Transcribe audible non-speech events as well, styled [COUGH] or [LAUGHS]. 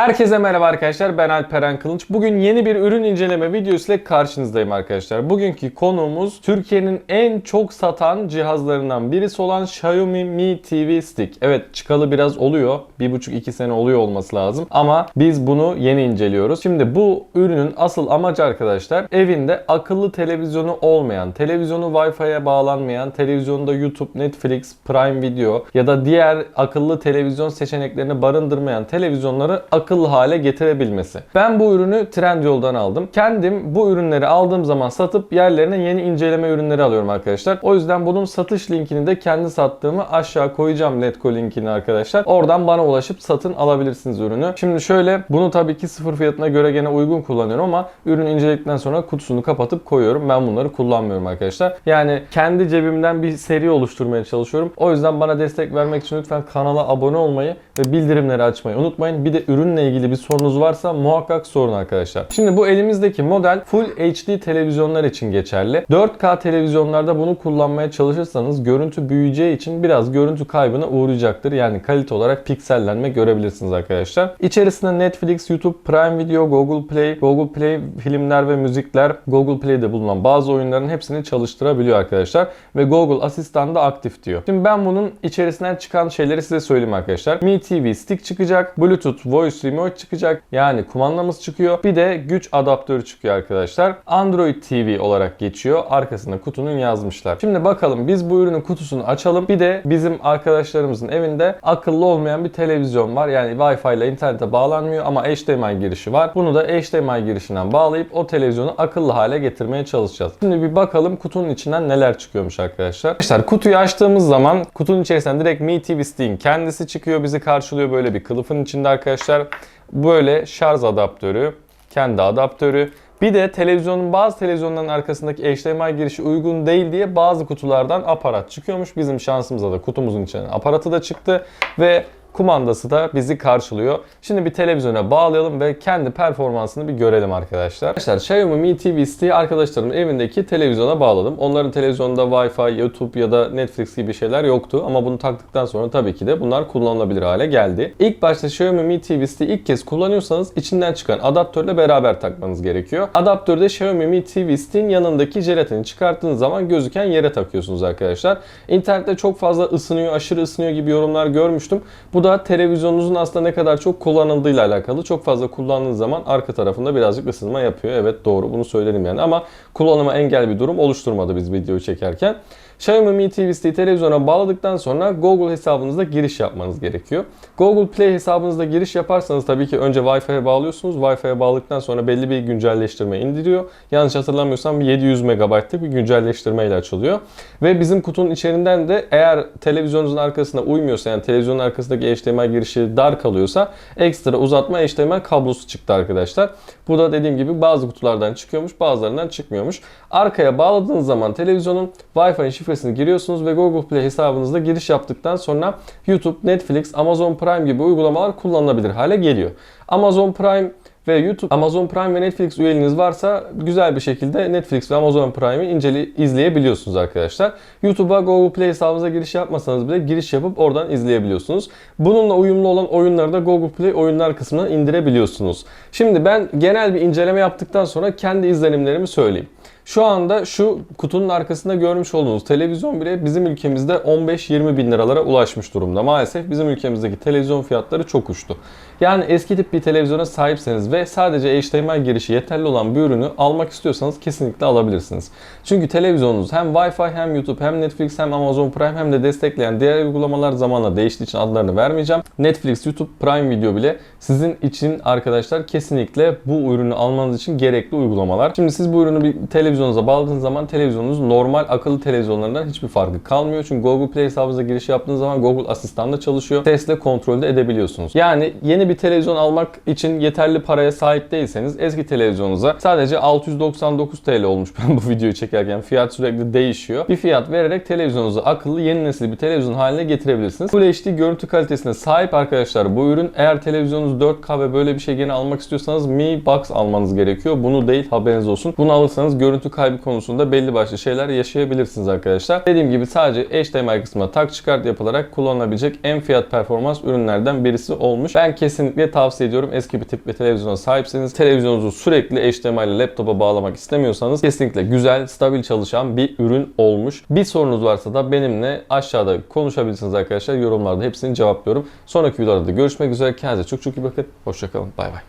Herkese merhaba arkadaşlar ben Alperen Kılınç. Bugün yeni bir ürün inceleme videosu ile karşınızdayım arkadaşlar. Bugünkü konuğumuz Türkiye'nin en çok satan cihazlarından birisi olan Xiaomi Mi TV Stick. Evet çıkalı biraz oluyor. 1,5-2 sene oluyor olması lazım. Ama biz bunu yeni inceliyoruz. Şimdi bu ürünün asıl amacı arkadaşlar evinde akıllı televizyonu olmayan, televizyonu Wi-Fi'ye bağlanmayan, televizyonda YouTube, Netflix, Prime Video ya da diğer akıllı televizyon seçeneklerini barındırmayan televizyonları akıllı hale getirebilmesi. Ben bu ürünü Trendyol'dan aldım. Kendim bu ürünleri aldığım zaman satıp yerlerine yeni inceleme ürünleri alıyorum arkadaşlar. O yüzden bunun satış linkini de kendi sattığımı aşağı koyacağım Letgo linkini arkadaşlar. Oradan bana ulaşıp satın alabilirsiniz ürünü. Şimdi şöyle bunu tabii ki sıfır fiyatına göre gene uygun kullanıyorum ama ürünü inceledikten sonra kutusunu kapatıp koyuyorum. Ben bunları kullanmıyorum arkadaşlar. Yani kendi cebimden bir seri oluşturmaya çalışıyorum. O yüzden bana destek vermek için lütfen kanala abone olmayı ve bildirimleri açmayı unutmayın. Bir de ürünle ilgili bir sorunuz varsa muhakkak sorun arkadaşlar. Şimdi bu elimizdeki model Full HD televizyonlar için geçerli. 4K televizyonlarda bunu kullanmaya çalışırsanız görüntü büyüyeceği için biraz görüntü kaybına uğrayacaktır. Yani kalite olarak piksellenme görebilirsiniz arkadaşlar. İçerisinde Netflix, YouTube, Prime Video, Google Play, Google Play filmler ve müzikler, Google Play'de bulunan bazı oyunların hepsini çalıştırabiliyor arkadaşlar. Ve Google Asistan da aktif diyor. Şimdi ben bunun içerisinden çıkan şeyleri size söyleyeyim arkadaşlar. Mi TV Stick çıkacak, Bluetooth Voice Remote çıkacak. Yani kumandamız çıkıyor. Bir de güç adaptörü çıkıyor arkadaşlar. Android TV olarak geçiyor. Arkasında kutunun yazmışlar. Şimdi bakalım biz bu ürünün kutusunu açalım. Bir de bizim arkadaşlarımızın evinde akıllı olmayan bir televizyon var. Yani Wi-Fi ile internete bağlanmıyor ama HDMI girişi var. Bunu da HDMI girişinden bağlayıp o televizyonu akıllı hale getirmeye çalışacağız. Şimdi bir bakalım kutunun içinden neler çıkıyormuş arkadaşlar. Arkadaşlar kutuyu açtığımız zaman kutunun içerisinden direkt Mi TV Stick'in kendisi çıkıyor. Bizi karşılıyor böyle bir kılıfın içinde arkadaşlar. Böyle şarj adaptörü, kendi adaptörü. Bir de televizyonun bazı televizyonların arkasındaki HDMI girişi uygun değil diye bazı kutulardan aparat çıkıyormuş. Bizim şansımıza da kutumuzun içinden aparatı da çıktı ve kumandası da bizi karşılıyor. Şimdi bir televizyona bağlayalım ve kendi performansını bir görelim arkadaşlar. Arkadaşlar Xiaomi Mi TV Stick'i arkadaşlarımın evindeki televizyona bağladım. Onların televizyonda Wi-Fi, YouTube ya da Netflix gibi şeyler yoktu ama bunu taktıktan sonra tabii ki de bunlar kullanılabilir hale geldi. İlk başta Xiaomi Mi TV Stick'i ilk kez kullanıyorsanız içinden çıkan adaptörle beraber takmanız gerekiyor. Adaptörde Xiaomi Mi TV Stick'in yanındaki jelatini çıkarttığınız zaman gözüken yere takıyorsunuz arkadaşlar. İnternette çok fazla ısınıyor, aşırı ısınıyor gibi yorumlar görmüştüm. Bu da televizyonunuzun aslında ne kadar çok kullanıldığıyla alakalı. Çok fazla kullandığınız zaman arka tarafında birazcık ısınma yapıyor. Evet doğru bunu söylerim yani ama kullanıma engel bir durum oluşturmadı biz videoyu çekerken. Xiaomi Mi TV Stick'i televizyona bağladıktan sonra Google hesabınızda giriş yapmanız gerekiyor. Google Play hesabınızda giriş yaparsanız tabii ki önce Wi-Fi'ye bağlıyorsunuz. Wi-Fi'ye bağladıktan sonra belli bir güncelleştirme indiriyor. Yanlış hatırlamıyorsam 700 MB'lık bir güncelleştirme ile açılıyor. Ve bizim kutunun içerisinden de eğer televizyonunuzun arkasına uymuyorsa yani televizyonun arkasındaki HDMI girişi dar kalıyorsa ekstra uzatma HDMI kablosu çıktı arkadaşlar. Bu da dediğim gibi bazı kutulardan çıkıyormuş bazılarından çıkmıyormuş. Arkaya bağladığınız zaman televizyonun Wi-Fi şifresini giriyorsunuz ve Google Play hesabınızda giriş yaptıktan sonra YouTube, Netflix, Amazon Prime gibi uygulamalar kullanılabilir hale geliyor. Amazon Prime ve YouTube, Amazon Prime ve Netflix üyeliğiniz varsa güzel bir şekilde Netflix ve Amazon Prime'i inceli izleyebiliyorsunuz arkadaşlar. YouTube'a Google Play hesabınıza giriş yapmasanız bile giriş yapıp oradan izleyebiliyorsunuz. Bununla uyumlu olan oyunları da Google Play oyunlar kısmına indirebiliyorsunuz. Şimdi ben genel bir inceleme yaptıktan sonra kendi izlenimlerimi söyleyeyim. Şu anda şu kutunun arkasında görmüş olduğunuz televizyon bile bizim ülkemizde 15-20 bin liralara ulaşmış durumda. Maalesef bizim ülkemizdeki televizyon fiyatları çok uçtu. Yani eski tip bir televizyona sahipseniz ve sadece HDMI girişi yeterli olan bir ürünü almak istiyorsanız kesinlikle alabilirsiniz. Çünkü televizyonunuz hem Wi-Fi hem YouTube hem Netflix hem Amazon Prime hem de destekleyen diğer uygulamalar zamanla değiştiği için adlarını vermeyeceğim. Netflix, YouTube, Prime Video bile sizin için arkadaşlar kesinlikle bu ürünü almanız için gerekli uygulamalar. Şimdi siz bu ürünü bir televizyonunuza bağladığınız zaman televizyonunuz normal akıllı televizyonlarından hiçbir farkı kalmıyor. Çünkü Google Play hesabınıza giriş yaptığınız zaman Google Asistan'da çalışıyor. Sesle kontrolde edebiliyorsunuz. Yani yeni bir televizyon almak için yeterli paraya sahip değilseniz eski televizyonunuza sadece 699 TL olmuş [LAUGHS] ben bu videoyu çekerken fiyat sürekli değişiyor. Bir fiyat vererek televizyonunuzu akıllı yeni nesil bir televizyon haline getirebilirsiniz. Full HD görüntü kalitesine sahip arkadaşlar bu ürün. Eğer televizyonunuz 4K ve böyle bir şey gene almak istiyorsanız Mi Box almanız gerekiyor. Bunu değil haberiniz olsun. Bunu alırsanız görüntü görüntü kaybı konusunda belli başlı şeyler yaşayabilirsiniz arkadaşlar. Dediğim gibi sadece HDMI kısmına tak çıkart yapılarak kullanılabilecek en fiyat performans ürünlerden birisi olmuş. Ben kesinlikle tavsiye ediyorum. Eski bir tip bir televizyona sahipseniz televizyonunuzu sürekli HDMI ile laptopa bağlamak istemiyorsanız kesinlikle güzel, stabil çalışan bir ürün olmuş. Bir sorunuz varsa da benimle aşağıda konuşabilirsiniz arkadaşlar. Yorumlarda hepsini cevaplıyorum. Sonraki videolarda görüşmek üzere. Kendinize çok çok iyi bakın. Hoşçakalın. Bay bay.